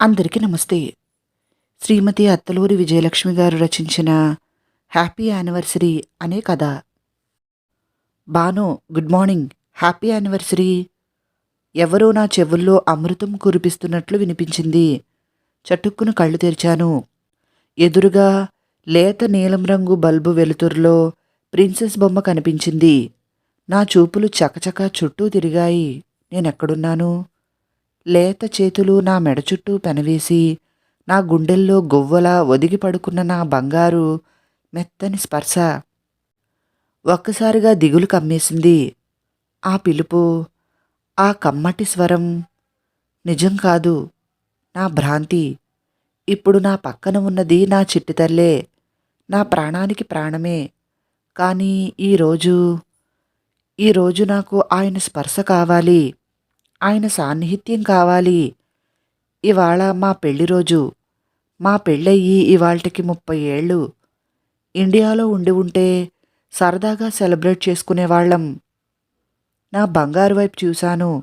అందరికీ నమస్తే. శ్రీమతి అత్తలూరి విజయలక్ష్మి గారు రచించిన హ్యాపీ యానివర్సరీ అనే కథ. Banu good morning. Happy anniversary. ఎవరో నా చెవుల్లో అమృతం కురిపిస్తున్నట్లు వినిపించింది. చటుక్కున కళ్ళు తెరిచాను. ఎదురుగా లేత నీలం రంగు బల్బు వెలుతురులో ప్రిన్సెస్ బొమ్మ కనిపించింది. నా చూపులు చకచక చుట్టూ తిరిగాయి. నేనెక్కడున్నాను? లేత చేతులు నా మెడ చుట్టూ పెనవేసి నా గుండెల్లో గొవ్వలా ఒదిగి పడుకున్న నా బంగారు మెత్తని స్పర్శ ఒక్కసారిగా దిగులు కమ్మేసింది. ఆ పిలుపు ఆ కమ్మటి స్వరం నిజం కాదు నా భ్రాంతి. ఇప్పుడు నా పక్కన ఉన్నది నా చిట్టితల్లే నా ప్రాణానికి ప్రాణమే. కానీ ఈరోజు ఈరోజు నాకు ఆయన స్పర్శ కావాలి. ఆయన సాన్నిహిత్యం కావాలి. ఇవాళ మా పెళ్ళి రోజు. మా పెళ్ళయ్యి ఇవాళకి ముప్పై ఏళ్ళు. ఇండియాలో ఉండి ఉంటే సరదాగా సెలబ్రేట్ చేసుకునేవాళ్ళం నా బంగారు వైపు చూశాను.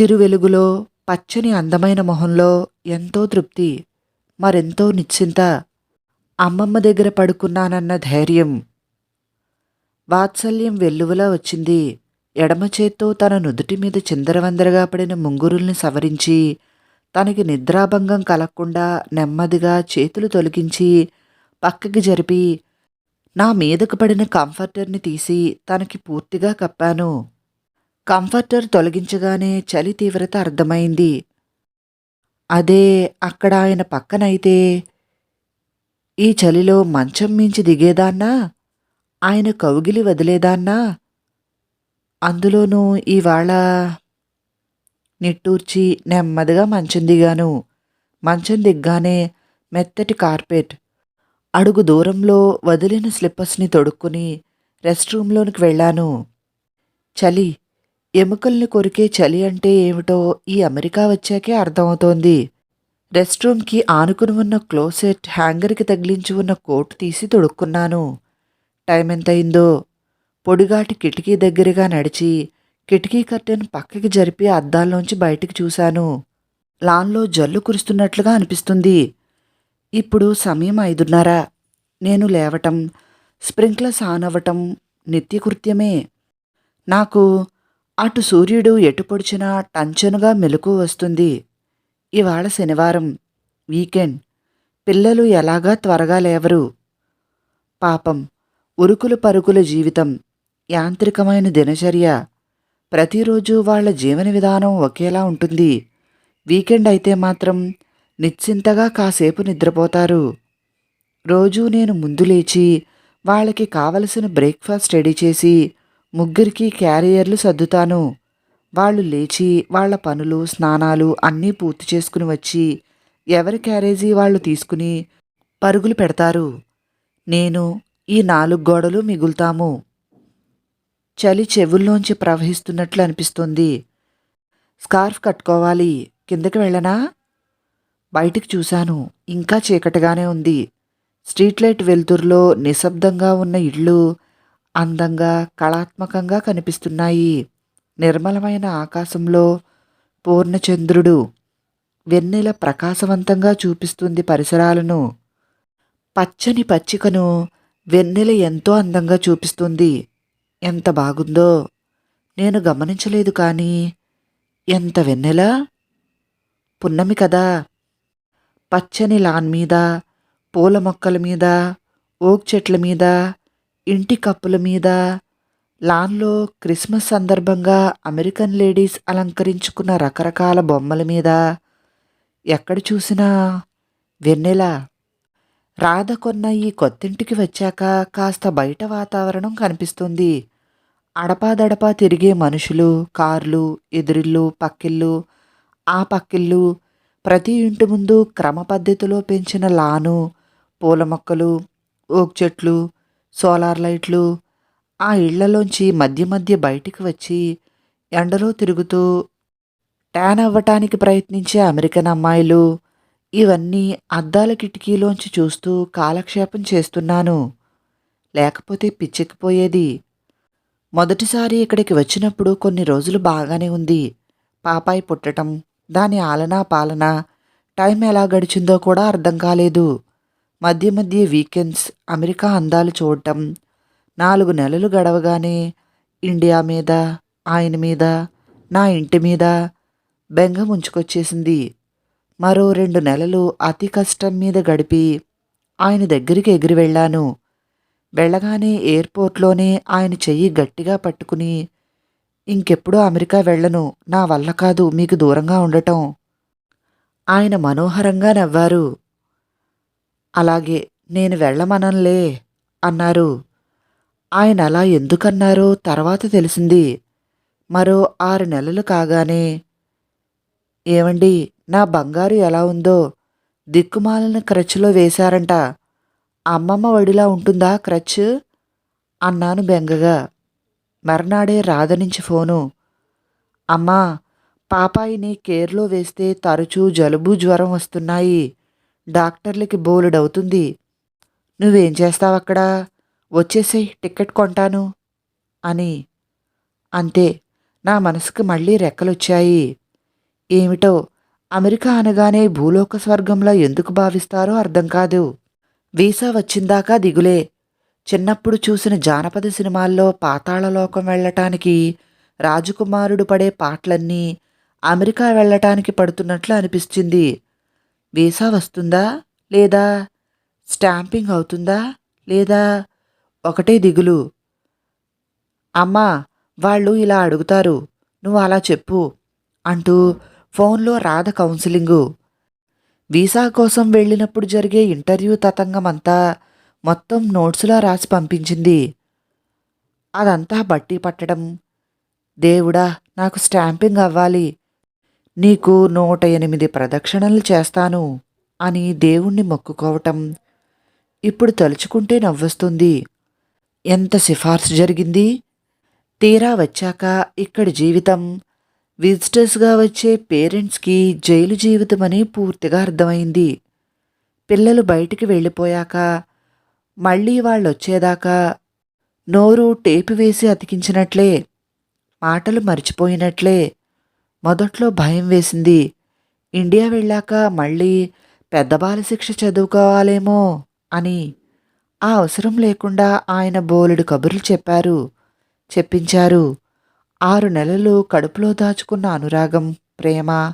చిరు వెలుగులో పచ్చని అందమైన మొహంలో ఎంతో తృప్తి మరెంతో నిశ్చింత. అమ్మమ్మ దగ్గర పడుకున్నానన్న ధైర్యం. వాత్సల్యం వెల్లువలా వచ్చింది. ఎడమ చేత్తో తన నుదుటి మీద చిందరవందరగా పడిన ముంగురుల్ని సవరించి తనకి నిద్రాభంగం కలగకుండా నెమ్మదిగా చేతులు తొలగించి పక్కకి జరిపి నా మీదకు పడిన కంఫర్టర్ని తీసి తనకి పూర్తిగా కప్పాను. కంఫర్టర్ తొలగించగానే చలి తీవ్రత అర్థమైంది. అదే అక్కడ ఆయన పక్కనైతే ఈ చలిలో మంచం మించి దిగేదాన్నా? ఆయన కౌగిలి వదిలేదాన్నా? అందులోనూ ఇవాళ నిట్టూర్చి నెమ్మదిగా మంచం దిగాను. మంచం దిగ్గానే మెత్తటి కార్పెట్ అడుగు దూరంలో వదిలిన స్లిప్పర్స్ని తొడుక్కుని రెస్ట్ రూమ్లోనికి వెళ్ళాను. చలి ఎముకల్ని కొరికే చలి అంటే ఏమిటో ఈ అమెరికా వచ్చాకే అర్థమవుతోంది. రెస్ట్ రూమ్కి ఆనుకుని ఉన్న క్లోసెట్ హ్యాంగర్కి తగిలించి ఉన్న కోట్ తీసి తొడుక్కున్నాను. టైం ఎంతయిందో పొడిగాటి కిటికీ దగ్గరగా నడిచి కిటికీ కర్టెన్ పక్కకి జరిపి అద్దాల్లోంచి బయటికి చూశాను. లాన్లో జల్లు కురుస్తున్నట్లుగా అనిపిస్తుంది. ఇప్పుడు సమయం ఐదున్నర. నేను లేవటం స్ప్రింక్లర్స్ ఆన్ అవ్వటం నిత్యకృత్యమే. నాకు అటు సూర్యుడు ఎటు పొడిచినా టంచనుగా మెలకు వస్తుంది. ఇవాళ శనివారం వీకెండ్. పిల్లలు ఎలాగా త్వరగా లేవరు? పాపం ఉరుకులు పరుగుల జీవితం. యాంత్రికమైన దినచర్య. ప్రతిరోజు వాళ్ళ జీవన విధానం ఒకేలా ఉంటుంది. వీకెండ్ అయితే మాత్రం నిశ్చింతగా కాసేపు నిద్రపోతారు. రోజూ నేను ముందు లేచి వాళ్ళకి కావలసిన బ్రేక్ఫాస్ట్ రెడీ చేసి ముగ్గురికి క్యారియర్లు సర్దుతాను. వాళ్ళు లేచి వాళ్ళ పనులు స్నానాలు అన్నీ పూర్తి చేసుకుని వచ్చి ఎవరి క్యారేజీ వాళ్ళు తీసుకుని పరుగులు పెడతారు. నేను ఈ నాలుగు గోడలు మిగులుతాము. చలి చెవుల్లోంచి ప్రవహిస్తున్నట్లు అనిపిస్తుంది. స్కార్ఫ్ కట్టుకోవాలి. కిందకి వెళ్ళనా? బయటికి చూశాను. ఇంకా చీకటిగానే ఉంది. స్ట్రీట్ లైట్ వెలుతురులో నిశ్శబ్దంగా ఉన్న ఇళ్ళు అందంగా కళాత్మకంగా కనిపిస్తున్నాయి. నిర్మలమైన ఆకాశంలో పూర్ణచంద్రుడు వెన్నెల ప్రకాశవంతంగా చూపిస్తుంది పరిసరాలను. పచ్చని పచ్చికను వెన్నెల ఎంతో అందంగా చూపిస్తుంది. ఎంత బాగుందో. నేను గమనించలేదు కానీ ఎంత వెన్నెల? పున్నమి కదా. పచ్చని లాన్ మీద పూల మొక్కల మీద ఓక్ చెట్ల మీద ఇంటి కప్పుల మీద లాన్లో క్రిస్మస్ సందర్భంగా అమెరికన్ లేడీస్ అలంకరించుకున్న రకరకాల బొమ్మల మీద. ఎక్కడ చూసినా వెన్నెల? రాధ కొన్న ఈ కొత్తింటికి వచ్చాక కాస్త బయట వాతావరణం కనిపిస్తుంది. అడపాదడపా తిరిగే మనుషులు కార్లు ఎదురిల్లు పక్కిళ్ళు. ఆ పక్కిళ్ళు ప్రతి ఇంటి ముందు క్రమ పద్ధతిలో పెంచిన లాను పూల మొక్కలు ఓక్ చెట్లు సోలార్ లైట్లు. ఆ ఇళ్ళలోంచి మధ్య మధ్య బయటికి వచ్చి ఎండలో తిరుగుతూ ట్యాన్ అవ్వటానికి ప్రయత్నించే అమెరికన్ అమ్మాయిలు ఇవన్నీ అద్దాల కిటికీలోంచి చూస్తూ కాలక్షేపం చేస్తున్నాను. లేకపోతే పిచ్చెక్కిపోయేది. మొదటిసారి ఇక్కడికి వచ్చినప్పుడు కొన్ని రోజులు బాగానే ఉంది. పాపాయి పుట్టటం దాని ఆలనా పాలన టైం ఎలా గడిచిందో కూడా అర్థం కాలేదు. మధ్య మధ్య వీకెండ్స్ అమెరికా అందాలు చూడటం నాలుగు నెలలు గడవగానే ఇండియా మీద ఆయన మీద నా ఇంటి మీద బెంగ ముంచుకొచ్చేసింది మరో రెండు నెలలు అతి కష్టం మీద గడిపి ఆయన దగ్గరికి ఎగిరి వెళ్ళాను. వెళ్ళగానే ఎయిర్పోర్ట్లోనే ఆయన చెయ్యి గట్టిగా పట్టుకుని ఇంకెప్పుడూ అమెరికా వెళ్ళను నా వల్ల కాదు మీకు దూరంగా ఉండటం. ఆయన మనోహరంగా నవ్వారు. అలాగే నేను వెళ్ళమనంలే అన్నారు. ఆయన అలా ఎందుకన్నారో తర్వాత తెలిసింది. మరో ఆరు నెలలు కాగానే ఏమండి నా బంగారు ఎలా ఉందో దిక్కుమాలిన క్రచ్లో వేశారంట. అమ్మమ్మ వడిలా ఉంటుందా క్రచ్? అన్నాను బెంగగా. మర్నాడే రాధ నుంచి ఫోను. అమ్మా పాపాయిని కేర్లో వేస్తే తరచూ జలుబు జ్వరం వస్తున్నాయి. డాక్టర్లకి బోలెడవుతుంది. నువ్వేం చేస్తావక్కడ? వచ్చేసేయ్ టికెట్ కొంటాను. అని. అంతే నా మనసుకు మళ్ళీ రెక్కలొచ్చాయి. ఏమిటో అమెరికా అనగానే భూలోక స్వర్గంలో ఎందుకు భావిస్తారో అర్థం కాదు. వీసా వచ్చిందాకా దిగులే. చిన్నప్పుడు చూసిన జానపద సినిమాల్లో పాతాళలోకం వెళ్ళటానికి రాజకుమారుడు పడే పాటలన్నీ అమెరికా వెళ్ళటానికి పడుతున్నట్లు అనిపించింది వీసా వస్తుందా లేదా? స్టాంపింగ్ అవుతుందా లేదా? ఒకటే దిగులు. అమ్మా వాళ్ళు ఇలా అడుగుతారు. నువ్వు అలా చెప్పు అంటూ ఫోన్లో రాధ కౌన్సిలింగు. వీసా కోసం వెళ్ళినప్పుడు జరిగే ఇంటర్వ్యూ తతంగమంతా మొత్తం నోట్సులా రాసి పంపించింది. అదంతా బట్టి పట్టడం. దేవుడా నాకు స్టాంపింగ్ అవ్వాలి. నీకు నూట ఎనిమిది ప్రదక్షిణలు చేస్తాను అని దేవుణ్ణి మొక్కుకోవటం. ఇప్పుడు తలుచుకుంటే నవ్వొస్తుంది. ఎంత సిఫార్సు జరిగింది? తీరా వచ్చాక ఇక్కడి జీవితం విజిటర్స్గా వచ్చే పేరెంట్స్కి జైలు జీవితం అని పూర్తిగా అర్థమైంది. పిల్లలు బయటికి వెళ్ళిపోయాక మళ్ళీ వాళ్ళు వచ్చేదాకా నోరు టేపు వేసి అతికించినట్లే మాటలు మర్చిపోయినట్లే మొదట్లో భయం వేసింది. ఇండియా వెళ్ళాక మళ్ళీ పెద్ద బాలశిక్ష చదువుకోవాలేమో అని ఆ అవసరం లేకుండా ఆయన బోలెడు కబుర్లు చెప్పారు చెప్పించారు. ఆరు నెలలు కడుపులో దాచుకున్న అనురాగం ప్రేమ.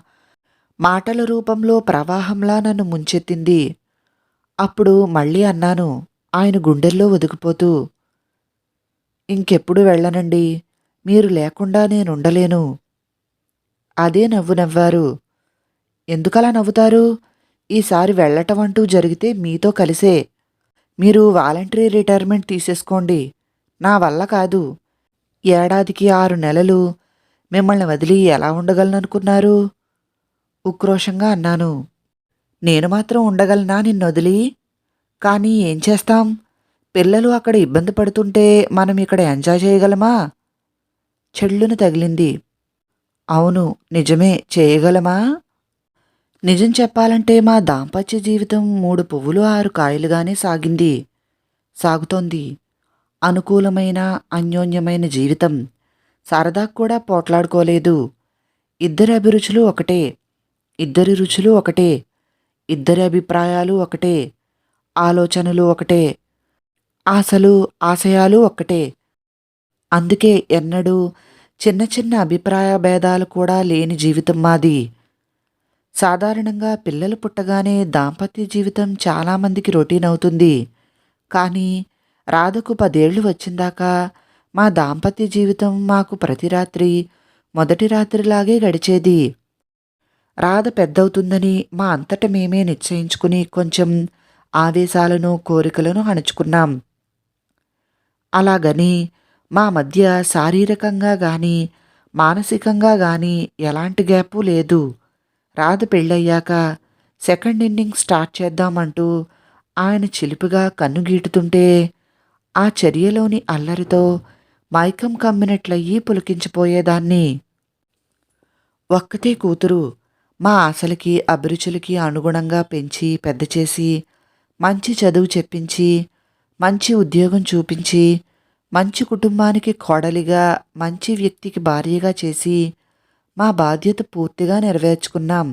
మాటల రూపంలో ప్రవాహంలా నన్ను ముంచెత్తింది. అప్పుడు మళ్ళీ అన్నాను ఆయన గుండెల్లో ఒదిగిపోతూ ఇంకెప్పుడు వెళ్ళనండి మీరు లేకుండా నేనుండలేను. అదే నవ్వు నవ్వారు. ఎందుకలా నవ్వుతారు? ఈసారి వెళ్ళటం అంటూ జరిగితే మీతో కలిసే. మీరు వాలంటరీ రిటైర్మెంట్ తీసేసుకోండి. నా వల్ల కాదు. ఏడాదికి ఆరు నెలలు. మిమ్మల్ని వదిలి ఎలా ఉండగలననుకున్నారు? ఉక్రోషంగా అన్నాను. నేను మాత్రం ఉండగలనా నిన్ను వదిలి? కానీ ఏం చేస్తాం? పిల్లలు అక్కడ ఇబ్బంది పడుతుంటే మనం ఇక్కడ ఎంజాయ్ చేయగలమా? చెళ్ళును తగిలింది. అవును నిజమే చేయగలమా? నిజం చెప్పాలంటే మా దాంపత్య జీవితం మూడు పువ్వులు ఆరు కాయలుగానే సాగింది. సాగుతోంది. అనుకూలమైన అన్యోన్యమైన జీవితం. సరదా కూడా పోట్లాడుకోలేదు. ఇద్దరి అభిరుచులు ఒకటే. ఇద్దరి రుచులు ఒకటే. ఇద్దరి అభిప్రాయాలు ఒకటే. ఆలోచనలు ఒకటే. ఆశలు ఆశయాలు ఒక్కటే అందుకే ఎన్నడూ చిన్న చిన్న అభిప్రాయ భేదాలు కూడా లేని జీవితం మాది. సాధారణంగా పిల్లలు పుట్టగానే దాంపత్య జీవితం చాలామందికి రొటీన్ అవుతుంది. కానీ రాధకు పదేళ్ళు వచ్చిందాకా మా దాంపత్య జీవితం మాకు ప్రతి రాత్రి మొదటి రాత్రిలాగే గడిచేది. రాధ పెద్దవుతుందని మా అంతట మేమే నిశ్చయించుకుని కొంచెం ఆవేశాలను కోరికలను అణుచుకున్నాం అలాగని మా మధ్య శారీరకంగా గాని మానసికంగా గాని ఎలాంటి గ్యాపు లేదు. రాధ పెళ్ళయ్యాక సెకండ్ ఇన్నింగ్ స్టార్ట్ చేద్దామంటూ ఆయన చిలిపిగా కన్నుగీటుతుంటే ఆ చర్యలోని అల్లరితో మైకం కమ్మినట్లయ్యి పులికించిపోయేదాన్ని. ఒక్కతే కూతురు మా ఆశలకి అభిరుచులకి అనుగుణంగా పెంచి పెద్ద చేసి మంచి చదువు చెప్పించి మంచి ఉద్యోగం చూపించి మంచి కుటుంబానికి కోడలిగా మంచి వ్యక్తికి భార్యగా చేసి మా బాధ్యత పూర్తిగా నెరవేర్చుకున్నాం.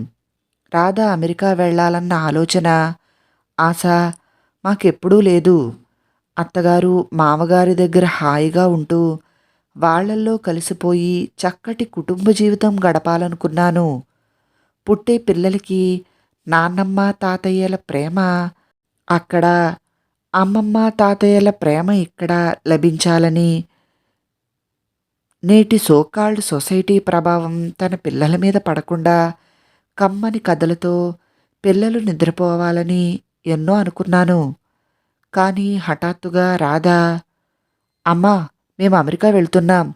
రాధ అమెరికా వెళ్ళాలన్న ఆలోచన ఆశ మాకెప్పుడూ లేదు. అత్తగారు మామగారి దగ్గర హాయిగా ఉంటూ వాళ్ళల్లో కలిసిపోయి చక్కటి కుటుంబ జీవితం గడపాలనుకున్నాను. పుట్టే పిల్లలకి నాన్నమ్మ తాతయ్యల ప్రేమ అక్కడ అమ్మమ్మ తాతయ్యల ప్రేమ ఇక్కడ లభించాలని నేటి సోకాల్డ్ సొసైటీ ప్రభావం తన పిల్లల మీద పడకుండా కమ్మని కథలతో పిల్లలు నిద్రపోవాలని ఎన్నో అనుకున్నాను. కానీ హఠాత్తుగా రాధా అమ్మా మేము అమెరికా వెళ్తున్నాం.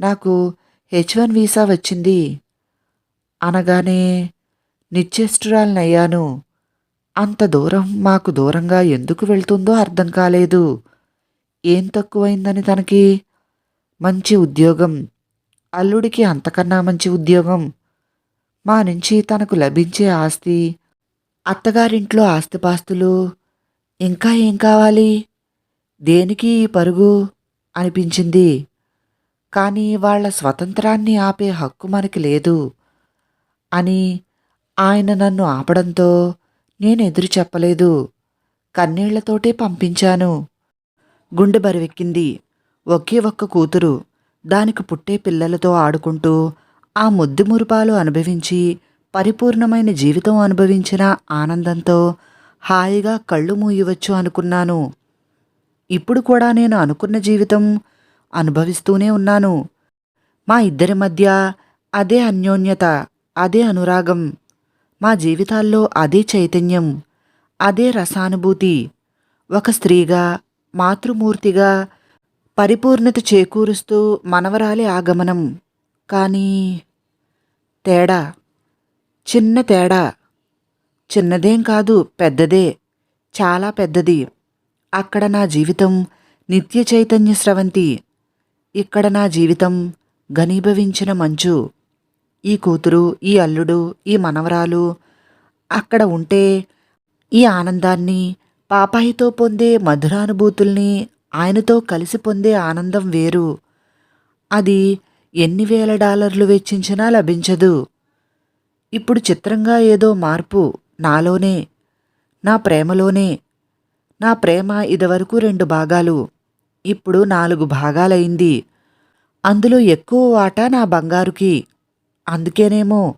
నాకు హెచ్ వన్ వీసా వచ్చింది. అనగానే నిశ్చేష్టురాలనయ్యాను అంత దూరం మాకు దూరంగా ఎందుకు వెళ్తుందో అర్థం కాలేదు. ఏం తక్కువైందని తనకి? మంచి ఉద్యోగం. అల్లుడికి అంతకన్నా మంచి ఉద్యోగం. మా నుంచి తనకు లభించే ఆస్తి అత్తగారింట్లో ఆస్తిపాస్తులు ఇంకా ఏం కావాలి? దేనికి ఈ పరుగు? అనిపించింది. కానీ వాళ్ళ స్వతంత్రాన్ని ఆపే హక్కు మనకి లేదు అని ఆయన నన్ను ఆపడంతో నేను ఎదురు చెప్పలేదు. కన్నీళ్ళతోటే పంపించాను. గుండె బరువెక్కింది. ఒకే ఒక్క కూతురు. దానికి పుట్టే పిల్లలతో ఆడుకుంటూ ఆ ముద్దు మురుపాలు అనుభవించి పరిపూర్ణమైన జీవితం అనుభవించిన ఆనందంతో హాయిగా కళ్ళు మూయవచ్చు అనుకున్నాను. ఇప్పుడు కూడా నేను అనుకున్న జీవితం అనుభవిస్తూనే ఉన్నాను. మా ఇద్దరి మధ్య అదే అన్యోన్యత అదే అనురాగం మా జీవితాల్లో అదే చైతన్యం అదే రసానుభూతి. ఒక స్త్రీగా మాతృమూర్తిగా పరిపూర్ణత చేకూరుస్తూ మనవరాలి ఆగమనం. కానీ తేడా చిన్న తేడా చిన్నదేం కాదు పెద్దదే. చాలా పెద్దది. అక్కడ నా జీవితం నిత్య చైతన్య స్రవంతి. ఇక్కడ నా జీవితం ఘనీభవించిన మంచు. ఈ కూతురు ఈ అల్లుడు ఈ మనవరాలు అక్కడ ఉంటే ఈ ఆనందాన్ని పాపాయితో పొందే మధురానుభూతుల్ని ఆయనతో కలిసి పొందే ఆనందం వేరు. అది ఎన్ని వేల డాలర్లు వెచ్చించినా లభించదు. ఇప్పుడు చిత్రంగా ఏదో మార్పు. నాలోనే నా ప్రేమలోనే నా ప్రేమ ఇదివరకు రెండు భాగాలు ఇప్పుడు నాలుగు భాగాలైంది. అందులో ఎక్కువ వాటా నా బంగారుకి. అందుకేనేమో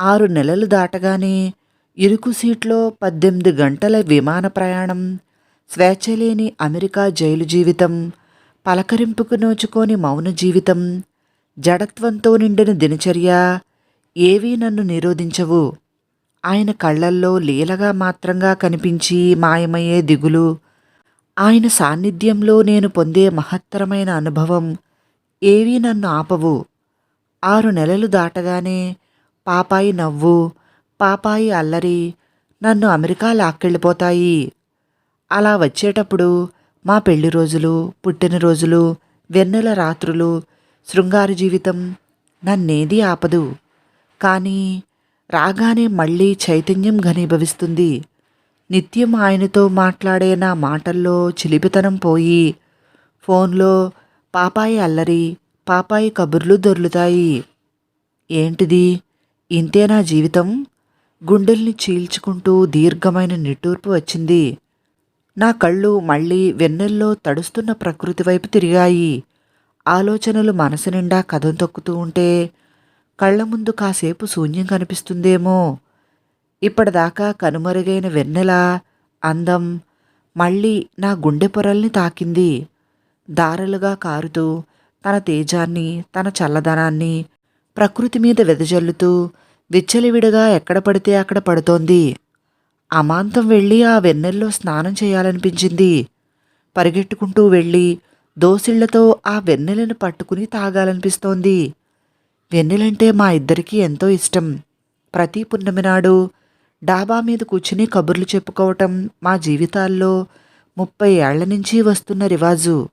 ఆరు నెలలు దాటగానే ఇరుకు సీట్లో పద్దెనిమిది గంటల విమాన ప్రయాణం స్వేచ్ఛలేని అమెరికా జైలు జీవితం పలకరింపుకు నోచుకోని మౌన జీవితం జడత్వంతో నిండిన దినచర్య ఏవీ నన్ను నిరోధించవు. ఆయన కళ్ళల్లో లీలగా మాత్రంగా కనిపించి మాయమయ్యే దిగులు. ఆయన సాన్నిధ్యంలో నేను పొందే మహత్తరమైన అనుభవం ఏవీ నన్ను ఆపవు. ఆరు నెలలు దాటగానే పాపాయి నవ్వు పాపాయి అల్లరి నన్ను అమెరికా లాక్కెళ్ళిపోతాయి. అలా వచ్చేటప్పుడు మా పెళ్ళి రోజులు పుట్టినరోజులు వెన్నెల రాత్రులు శృంగార జీవితం నన్నేది ఆపదు. కానీ రాగానే మళ్ళీ చైతన్యం ఘనీభవిస్తుంది. నిత్యం ఆయనతో మాట్లాడే నా మాటల్లో చిలిపితనం పోయి ఫోన్లో పాపాయి అల్లరి పాపాయి కబుర్లు దొర్లుతాయి. ఏంటిది? ఇంతే నా జీవితం? గుండెల్ని చీల్చుకుంటూ దీర్ఘమైన నిట్టూర్పు వచ్చింది. నా కళ్ళు మళ్ళీ వెన్నెల్లో తడుస్తున్న ప్రకృతి వైపు తిరిగాయి. ఆలోచనలు మనసు నిండా కథం తొక్కుతూ ఉంటే కళ్ళ ముందు కాసేపు శూన్యం కనిపిస్తుందేమో. ఇప్పటిదాకా కనుమరుగైన వెన్నెల అందం మళ్ళీ నా గుండె పొరల్ని తాకింది. దారలుగా కారుతూ తన తేజాన్ని తన చల్లదనాన్ని ప్రకృతి మీద వెదజల్లుతూ విచ్చలివిడిగా ఎక్కడ పడితే అక్కడ పడుతోంది. అమాంతం వెళ్ళి ఆ వెన్నెల్లో స్నానం చేయాలనిపించింది. పరిగెట్టుకుంటూ వెళ్ళి దోసిళ్ళతో ఆ వెన్నెలను పట్టుకుని తాగాలనిపిస్తోంది. వెన్నెలంటే మా ఇద్దరికీ ఎంతో ఇష్టం. ప్రతి పున్నమి నాడు డాబా మీద కూర్చుని కబుర్లు చెప్పుకోవటం మా జీవితాల్లో ముప్పై ఏళ్ళ నుంచి వస్తున్న రివాజు.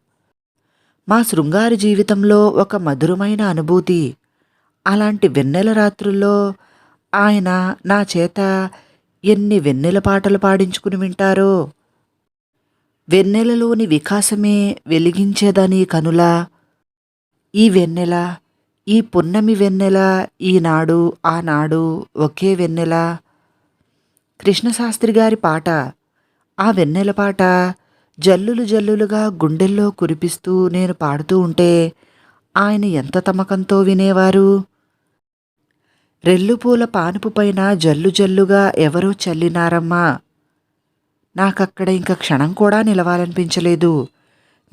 మా శృంగారి జీవితంలో ఒక మధురమైన అనుభూతి. అలాంటి వెన్నెల రాత్రుల్లో ఆయన నా చేత ఎన్ని వెన్నెల పాటలు పాడించుకుని వింటారో. వెన్నెలలోని వికాసమే వెలిగించేదని కనుల ఈ వెన్నెల ఈ పున్నమి వెన్నెల ఈనాడు ఆనాడు ఒకే వెన్నెల. కృష్ణశాస్త్రి గారి పాట ఆ వెన్నెల పాట జల్లులు జల్లులుగా గుండెల్లో కురిపిస్తూ నేను పాడుతూ ఉంటే ఆయన ఎంత తమకంతో వినేవారు? రెల్లుపూల పానుపు పైన జల్లు జల్లుగా ఎవరో చల్లినారమ్మా. నాకక్కడ ఇంక క్షణం కూడా నిలవాలనిపించలేదు.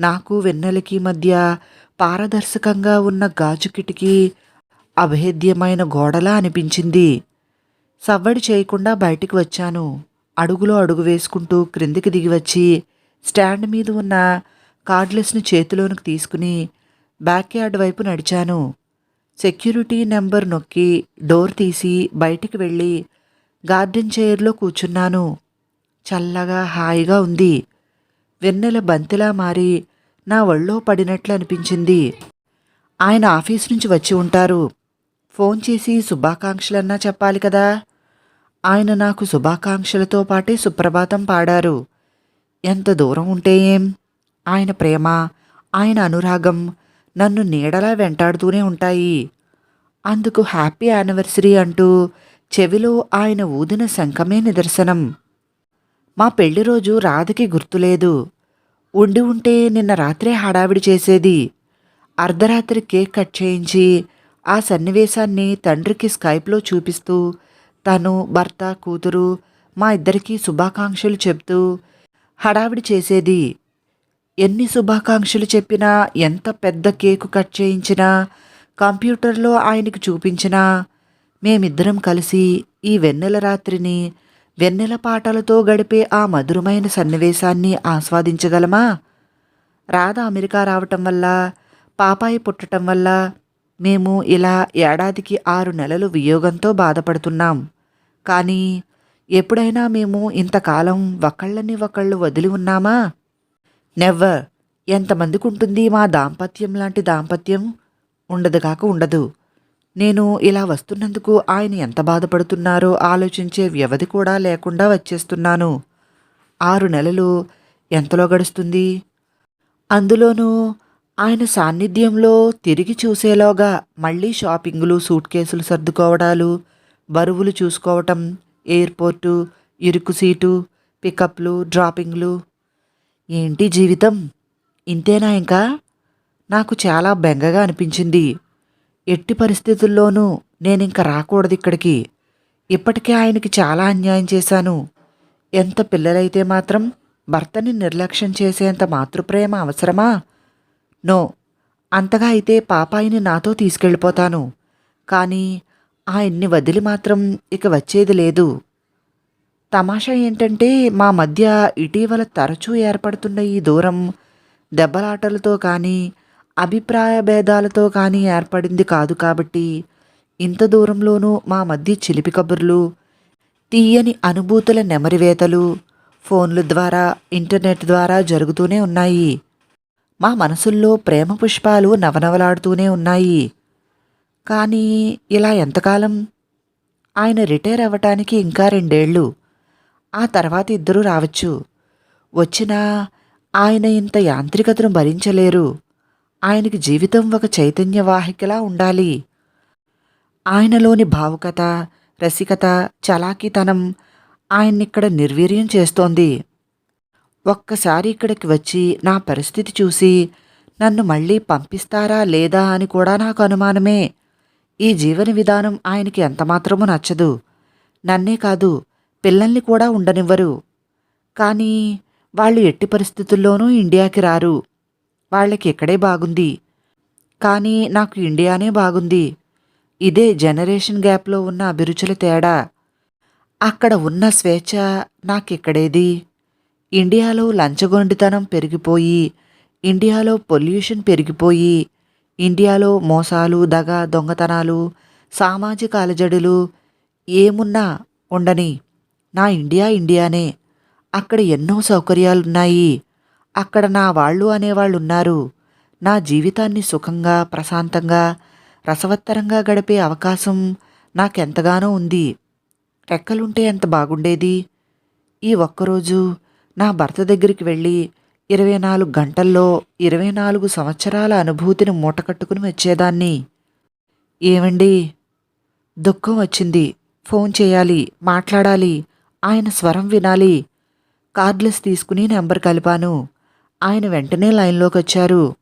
నాకు వెన్నెలకి మధ్య పారదర్శకంగా ఉన్న గాజు కిటికీ అభేద్యమైన గోడలా అనిపించింది. సవ్వడి చేయకుండా బయటికి వచ్చాను. అడుగులో అడుగు వేసుకుంటూ క్రిందికి దిగి వచ్చి స్టాండ్ మీద ఉన్న కార్డ్లెస్ను చేతిలోనికి తీసుకుని బ్యాక్ యార్డ్ వైపు నడిచాను. సెక్యూరిటీ నెంబర్ నొక్కి డోర్ తీసి బయటికి వెళ్ళి గార్డెన్ చైర్లో కూర్చున్నాను. చల్లగా హాయిగా ఉంది. వెన్నెల బంతిలా మారి నా ఒళ్ళో పడినట్లు అనిపించింది. ఆయన ఆఫీస్ నుంచి వచ్చి ఉంటారు. ఫోన్ చేసి శుభాకాంక్షలన్నా చెప్పాలి కదా. ఆయన నాకు శుభాకాంక్షలతో పాటే సుప్రభాతం పాడారు. ఎంత దూరం ఉంటే ఏం? ఆయన ప్రేమ ఆయన అనురాగం నన్ను నీడలా వెంటాడుతూనే ఉంటాయి. అందుకు హ్యాపీ యానివర్సరీ అంటూ చెవిలో ఆయన ఊదిన శంఖమే నిదర్శనం. మా పెళ్ళి రోజు రాధకి గుర్తులేదు. ఉండి ఉంటే నిన్న రాత్రే హడావిడి చేసేది. అర్ధరాత్రి కేక్ కట్ చేయించి ఆ సన్నివేశాన్ని తండ్రికి స్కైప్లో చూపిస్తూ తను భర్త కూతురు మా ఇద్దరికీ శుభాకాంక్షలు చెప్తూ హడావిడి చేసేది. ఎన్ని శుభాకాంక్షలు చెప్పినా ఎంత పెద్ద కేకు కట్ చేయించినా కంప్యూటర్లో ఆయనకు చూపించినా మేమిద్దరం కలిసి ఈ వెన్నెల రాత్రిని వెన్నెల పాటలతో గడిపే ఆ మధురమైన సన్నివేశాన్ని ఆస్వాదించగలమా? రాధ అమెరికా రావటం వల్ల పాపాయి పుట్టటం వల్ల మేము ఇలా ఏడాదికి ఆరు నెలలు వియోగంతో బాధపడుతున్నాం. కానీ ఎప్పుడైనా మేము ఇంతకాలం ఒకళ్ళని ఒకళ్ళు వదిలి ఉన్నామా? నెవ్వర్ ఎంతమందికి ఉంటుంది మా దాంపత్యం లాంటి దాంపత్యం? ఉండదు కాక ఉండదు. నేను ఇలా వస్తున్నందుకు ఆయన ఎంత బాధపడుతున్నారో ఆలోచించే వ్యవధి కూడా లేకుండా వచ్చేస్తున్నాను. ఆరు నెలలు ఎంతలో గడుస్తుంది? అందులోనూ ఆయన సాన్నిధ్యంలో తిరిగి చూసేలోగా మళ్ళీ షాపింగులు సూట్ కేసులు సర్దుకోవడాలు బరువులు చూసుకోవటం ఎయిర్పోర్టు ఇరుకు సీటు పికప్లు డ్రాపింగ్లు. ఏంటి జీవితం? ఇంతేనా ఇంకా? నాకు చాలా బెంగగా అనిపించింది. ఎట్టి పరిస్థితుల్లోనూ నేనింక రాకూడదు ఇక్కడికి ఇప్పటికే ఆయనకి చాలా అన్యాయం చేశాను. ఎంత పిల్లలైతే మాత్రం భర్తని నిర్లక్ష్యం చేసేంత మాతృప్రేమ అవసరమా? నో. అంతగా అయితే పాపాయిని నాతో తీసుకెళ్ళిపోతాను. కానీ ఆయన్ని వదిలి మాత్రం ఇక వచ్చేది లేదు. తమాషా ఏంటంటే మా మధ్య ఇటీవల తరచూ ఏర్పడుతున్న ఈ దూరం దెబ్బలాటలతో కానీ అభిప్రాయ భేదాలతో కానీ ఏర్పడింది కాదు కాబట్టి ఇంత దూరంలోనూ మా మధ్య చిలిపి కబుర్లు తీయని అనుభూతుల నెమరివేతలు ఫోన్ల ద్వారా ఇంటర్నెట్ ద్వారా జరుగుతూనే ఉన్నాయి. మా మనసుల్లో ప్రేమ పుష్పాలు నవనవలాడుతూనే ఉన్నాయి. కానీ ఇలా ఎంతకాలం? ఆయన రిటైర్ అవ్వటానికి ఇంకా రెండేళ్ళు ఆ తర్వాత ఇద్దరూ రావచ్చు. వచ్చినా ఆయన ఇంత యాంత్రికతను భరించలేరు. ఆయనకి జీవితం ఒక చైతన్యవాహికలా ఉండాలి. ఆయనలోని భావుకత రసికత చలాకీతనం ఆయన్నిక్కడ నిర్వీర్యం చేస్తోంది. ఒక్కసారి ఇక్కడికి వచ్చి నా పరిస్థితి చూసి నన్ను మళ్ళీ పంపిస్తారా లేదా అని కూడా నాకు అనుమానమే. ఈ జీవన విధానం ఆయనకి ఎంతమాత్రమూ నచ్చదు. నన్నే కాదు పిల్లల్ని కూడా ఉండనివ్వరు. కానీ వాళ్ళు ఎట్టి పరిస్థితుల్లోనూ ఇండియాకి రారు. వాళ్ళకి ఇక్కడే బాగుంది. కానీ నాకు ఇండియానే బాగుంది. ఇదే జనరేషన్ గ్యాప్లో ఉన్న అభిరుచుల తేడా. అక్కడ ఉన్న స్వేచ్ఛ నాకిక్కడేది. ఇండియాలో లంచగొండితనం పెరిగిపోయి ఇండియాలో పొల్యూషన్ పెరిగిపోయి ఇండియాలో మోసాలు దగ దొంగతనాలు సామాజిక అలజడులు ఏమున్నా ఉండని నా ఇండియా ఇండియానే. అక్కడ ఎన్నో సౌకర్యాలున్నాయి. అక్కడ నా వాళ్ళు అనేవాళ్ళు ఉన్నారు నా జీవితాన్ని సుఖంగా ప్రశాంతంగా రసవత్తరంగా గడిపే అవకాశం నాకెంతగానో ఉంది. రెక్కలుంటే ఎంత బాగుండేది? ఈ ఒక్కరోజు నా భర్త దగ్గరికి వెళ్ళి ఇరవై నాలుగు గంటల్లో ఇరవై నాలుగు సంవత్సరాల అనుభూతిని మూటకట్టుకుని వచ్చేదాన్ని. ఏమండి? దుఃఖం వచ్చింది. ఫోన్ చేయాలి మాట్లాడాలి ఆయన స్వరం వినాలి. కార్డ్లెస్ తీసుకుని నెంబర్ కలిపాను. ఆయన వెంటనే లైన్లోకి వచ్చారు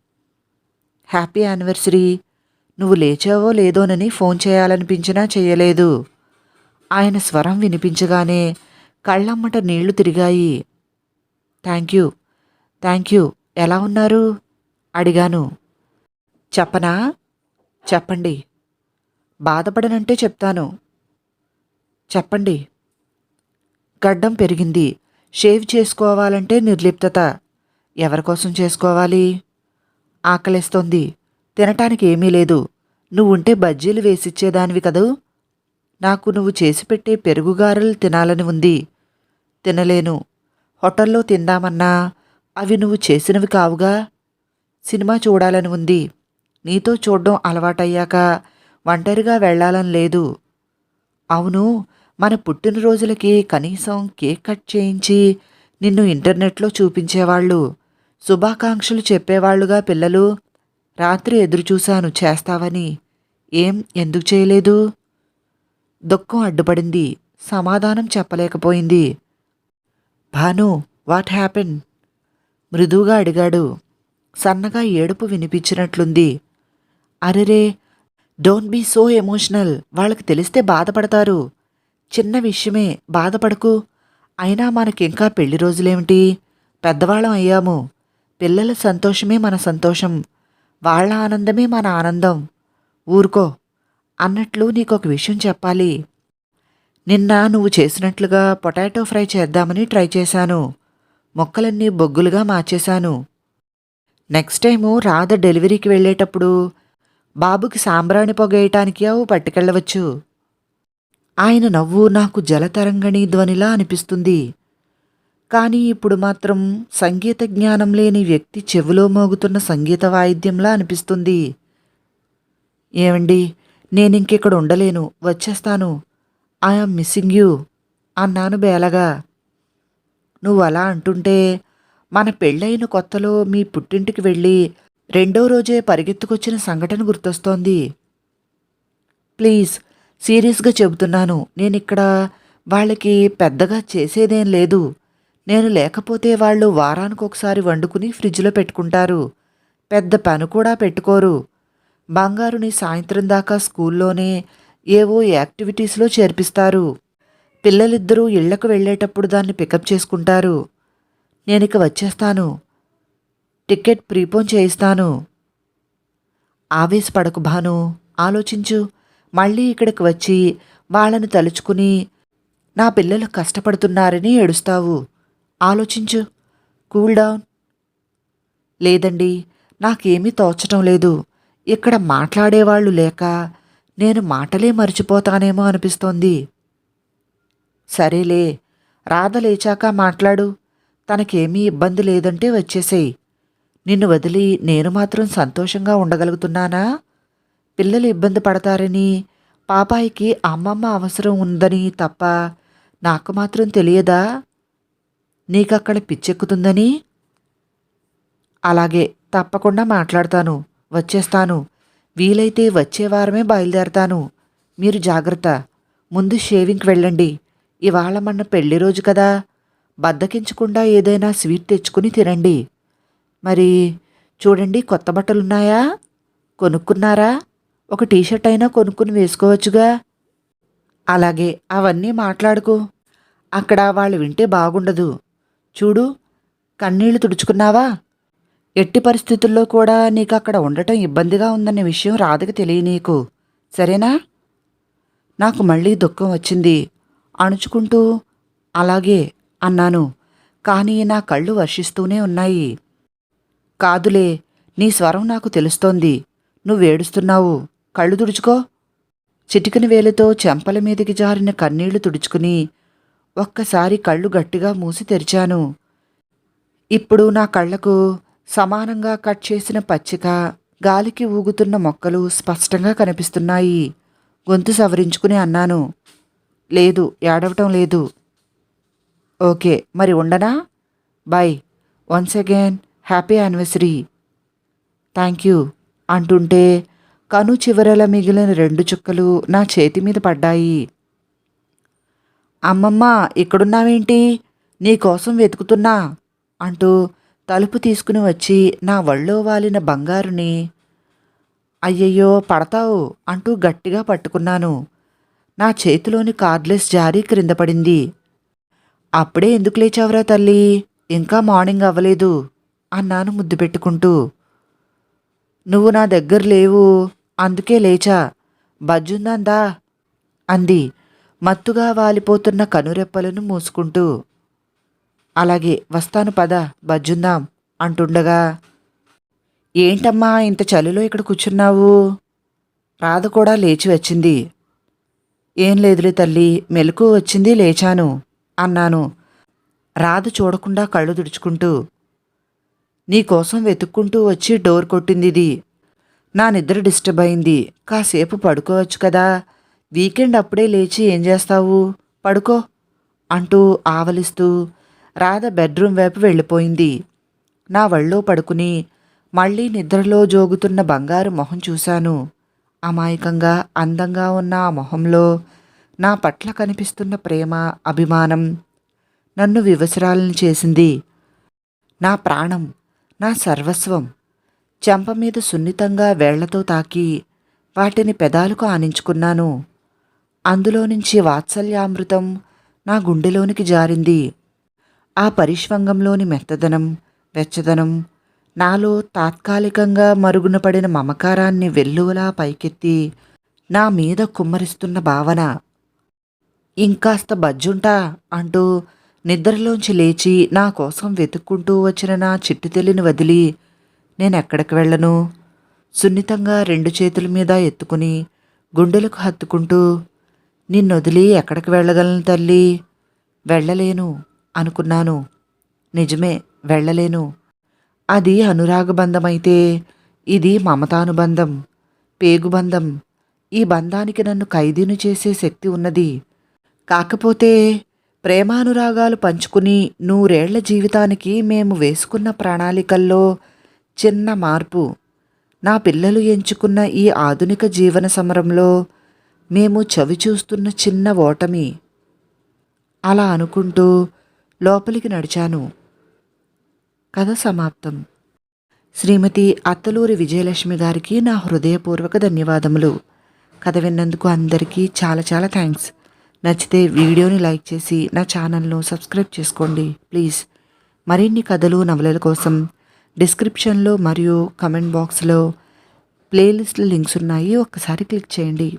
హ్యాపీ యానివర్సరీ. నువ్వు లేచావో లేదోనని ఫోన్ చేయాలనిపించినా చేయలేదు ఆయన స్వరం వినిపించగానే కళ్ళమ్మట నీళ్ళు తిరిగాయి. Thank you. Thank you. ఎలా ఉన్నారు? అడిగాను. చెప్పనా? చెప్పండి. బాధపడనంటే చెప్తాను. చెప్పండి. గడ్డం పెరిగింది. షేవ్ చేసుకోవాలంటే నిర్లిప్తత. ఎవరికోసం చేసుకోవాలి? ఆకలిస్తోంది. తినటానికి ఏమీ లేదు. నువ్వుంటే బజ్జీలు వేసిచ్చేదానివి కదూ? నాకు నువ్వు చేసి పెట్టే పెరుగుగారెలు తినాలని ఉంది. తినలేను. హోటల్లో తిందామన్నా అవి నువ్వు చేసినవి కావుగా? సినిమా చూడాలని ఉంది. నీతో చూడడం అలవాటయ్యాక ఒంటరిగా వెళ్ళాలని లేదు. అవును మన పుట్టినరోజులకి కనీసం కేక్ కట్ చేయించి నిన్ను ఇంటర్నెట్లో చూపించేవాళ్ళు. శుభాకాంక్షలు చెప్పేవాళ్ళుగా పిల్లలు రాత్రి ఎదురుచూశాను చేస్తావని. ఏం ఎందుకు చేయలేదు? దుఃఖం అడ్డుపడింది సమాధానం చెప్పలేకపోయింది. భాను వాట్ హ్యాపెన్ మృదువుగా అడిగాడు. సన్నగా ఏడుపు వినిపించినట్లుంది. అరెరే డోంట్ బీ సో ఎమోషనల్ వాళ్ళకి తెలిస్తే బాధపడతారు. చిన్న విషయమే బాధపడకు. అయినా మనకింకా పెళ్ళి రోజులేమిటి? పెద్దవాళ్ళం అయ్యాము. పిల్లల సంతోషమే మన సంతోషం. వాళ్ళ ఆనందమే మన ఆనందం. ఊరుకో. అన్నట్లు నీకొక విషయం చెప్పాలి. నిన్న నువ్వు చేసినట్లుగా పొటాటో ఫ్రై చేద్దామని ట్రై చేశాను. మొక్కలన్నీ బొగ్గులుగా మార్చేశాను. నెక్స్ట్ టైము రాధ డెలివరీకి వెళ్ళేటప్పుడు బాబుకి సాంబ్రాణి పొగేయటానికి అవు పట్టుకెళ్ళవచ్చు. ఆయన నవ్వు నాకు జలతరంగణి ధ్వనిలా అనిపిస్తుంది. కానీ ఇప్పుడు మాత్రం సంగీత జ్ఞానం లేని వ్యక్తి చెవిలో మోగుతున్న సంగీత వాయిద్యంలా అనిపిస్తుంది. ఏమండి? నేనింకిక్కడ ఉండలేను. వచ్చేస్తాను. ఐఆమ్ మిస్సింగ్ యూ అన్నాను బేలగా. నువ్వు అలా అంటుంటే మన పెళ్ళైన కొత్తలో మీ పుట్టింటికి వెళ్ళి రెండో రోజే పరిగెత్తుకొచ్చిన సంఘటన గుర్తొస్తోంది. ప్లీజ్ సీరియస్గా చెబుతున్నాను. నేనిక్కడ వాళ్ళకి పెద్దగా చేసేదేం లేదు. నేను లేకపోతే వాళ్ళు వారానికి ఒకసారి వండుకుని ఫ్రిడ్జ్లో పెట్టుకుంటారు. పెద్ద పని కూడా పెట్టుకోరు. బంగారుని సాయంత్రం దాకా స్కూల్లోనే ఏవో యాక్టివిటీస్లో చేర్పిస్తారు. పిల్లలిద్దరూ ఇళ్ళకు వెళ్ళేటప్పుడు దాన్ని పికప్ చేసుకుంటారు. నేనిక వచ్చేస్తాను. టికెట్ ప్రీపోన్ చేయిస్తాను. ఆవేశపడకు భాను. ఆలోచించు. మళ్ళీ ఇక్కడికి వచ్చి వాళ్ళని తలుచుకుని నా పిల్లలు కష్టపడుతున్నారని ఏడుస్తావు. ఆలోచించు. Cool down. లేదండి నాకేమీ తోచటం లేదు. ఇక్కడ మాట్లాడేవాళ్ళు లేక నేను మాటలే మర్చిపోతానేమో అనిపిస్తోంది. సరేలే రాధ లేచాక మాట్లాడు. తనకేమీ ఇబ్బంది లేదంటే వచ్చేసేయి. నిన్ను వదిలి నేను మాత్రం సంతోషంగా ఉండగలుగుతున్నానా? పిల్లలు ఇబ్బంది పడతారని పాపాయికి అమ్మమ్మ అవసరం ఉందని తప్ప నాకు మాత్రం తెలియదా? నీకక్కడ పిచ్చెక్కుతుందని? అలాగే తప్పకుండా మాట్లాడతాను వచ్చేస్తాను. వీలైతే వచ్చే వారమే బయలుదేరతాను. మీరు జాగ్రత్త. ముందు షేవింగ్కి వెళ్ళండి. ఇవాళ మన పెళ్ళి రోజు కదా. బద్దకించకుండా ఏదైనా స్వీట్ తెచ్చుకుని తినండి. మరి చూడండి కొత్త బట్టలున్నాయా? కొనుక్కున్నారా? ఒక టీషర్ట్ అయినా కొనుక్కుని వేసుకోవచ్చుగా? అలాగే అవన్నీ మాట్లాడుకో. అక్కడ వాళ్ళు వింటే బాగుండదు. చూడు కన్నీళ్ళు తుడుచుకున్నావా? ఎట్టి పరిస్థితుల్లో కూడా నీకు అక్కడ ఉండటం ఇబ్బందిగా ఉందనే విషయం రాధకి తెలియ నీకు. సరేనా? నాకు మళ్ళీ దుఃఖం వచ్చింది. అణుచుకుంటూ అలాగే అన్నాను. కానీ నా కళ్ళు వర్షిస్తూనే ఉన్నాయి. కాదులే నీ స్వరం నాకు తెలుస్తోంది. నువ్వేడుస్తున్నావు కళ్ళు తుడుచుకో. చిటికని వేలితో చెంపల మీదకి జారిన కన్నీళ్ళు తుడుచుకుని ఒక్కసారి కళ్ళు గట్టిగా మూసి తెరిచాను. ఇప్పుడు నా కళ్ళకు సమానంగా కట్ చేసిన పచ్చిక గాలికి ఊగుతున్న మొక్కలు స్పష్టంగా కనిపిస్తున్నాయి. గొంతు సవరించుకుని అన్నాను. లేదు ఏడవటం లేదు. ఓకే మరి ఉండనా? Bye once again happy anniversary. Thank you. అంటుంటే కను చివరల మిగిలిన రెండు చుక్కలు నా చేతి మీద పడ్డాయి. అమ్మమ్మ ఇక్కడున్నావేంటి? నీకోసం వెతుకుతున్నా అంటూ తలుపు తీసుకుని వచ్చి నా వళ్ళో వాలిన బంగారుని అయ్యయ్యో పడతావు అంటూ గట్టిగా పట్టుకున్నాను. నా చేతిలోని కార్డ్లెస్ జారీ క్రింద పడింది. అప్పుడే ఎందుకు లేచావురా తల్లి? ఇంకా మార్నింగ్ అవ్వలేదు అన్నాను ముద్దు పెట్టుకుంటూ. నువ్వు నా దగ్గర లేవు అందుకే లేచా. బజ్జుందా అంది? మత్తుగా వాలిపోతున్న కనురెప్పలను మూసుకుంటూ అలాగే వస్తాను పద బజ్జుందాం అంటుండగా ఏంటమ్మా ఇంత చలిలో ఇక్కడ కూర్చున్నావు? రాధ కూడా లేచి వచ్చింది. ఏం లేదులే తల్లి మెలకు వచ్చింది లేచాను అన్నాను. రాధ చూడకుండా కళ్ళు తుడుచుకుంటూ నీకోసం వెతుక్కుంటూ వచ్చి డోర్ కొట్టింది ఇది. నా నిద్ర డిస్టర్బ్ అయింది. కాసేపు పడుకోవచ్చు కదా వీకెండ్ అప్పుడే లేచి ఏం చేస్తావు? పడుకో అంటూ ఆవలిస్తూ రాధ బెడ్రూమ్ వైపు వెళ్ళిపోయింది. నా వళ్ళో పడుకుని మళ్ళీ నిద్రలో జోగుతున్న బంగారు మొహం చూశాను. అమాయకంగా అందంగా ఉన్న ఆ మొహంలో నా పట్ల కనిపిస్తున్న ప్రేమ అభిమానం నన్ను వివసరాలను చేసింది. నా ప్రాణం నా సర్వస్వం చెంప మీద సున్నితంగా వేళ్ళతో తాకి వాటిని పెదాలకు ఆనించుకున్నాను. అందులో నుంచి వాత్సల్యామృతం నా గుండెలోనికి జారింది. ఆ పరిష్వంగంలోని మెత్తదనం వెచ్చదనం నాలో తాత్కాలికంగా మరుగున పడిన మమకారాన్ని వెల్లువలా పైకెత్తి నా మీద కుమ్మరిస్తున్న భావన. ఇంకాస్త బజ్జుంటా అంటూ నిద్రలోంచి లేచి నా కోసం వెతుక్కుంటూ వచ్చిన నా చిట్టు తెల్లిని వదిలి నేనెక్కడికి వెళ్ళను? సున్నితంగా రెండు చేతుల మీద ఎత్తుకుని గుండెలకు హత్తుకుంటూ నిన్నొదిలి ఎక్కడికి వెళ్ళగలను తల్లి? వెళ్ళలేను అనుకున్నాను. నిజమే వెళ్ళలేను. అది అనురాగబంధమైతే ఇది మమతానుబంధం పేగుబంధం. ఈ బంధానికి నన్ను ఖైదీను చేసే శక్తి ఉన్నది. కాకపోతే ప్రేమానురాగాలు పంచుకుని నూరేళ్ళ జీవితానికి మేము వేసుకున్న ప్రణాళికల్లో చిన్న మార్పు. నా పిల్లలు ఎంచుకున్న ఈ ఆధునిక జీవన సమరంలో మేము చవి చూస్తున్న చిన్న ఓటమి. అలా అనుకుంటూ లోపలికి నడిచాను. కథ సమాప్తం. శ్రీమతి అత్తలూరి విజయలక్ష్మి గారికి నా హృదయపూర్వక ధన్యవాదములు. కథ విన్నందుకు అందరికీ చాలా చాలా థ్యాంక్స్. నచ్చితే వీడియోని లైక్ చేసి నా ఛానల్ను సబ్స్క్రైబ్ చేసుకోండి ప్లీజ్. మరిన్ని కథలు నవలల కోసం డిస్క్రిప్షన్లో మరియు కమెంట్ బాక్స్లో ప్లేలిస్ట్ లింక్స్ ఉన్నాయి ఒక్కసారి క్లిక్ చేయండి.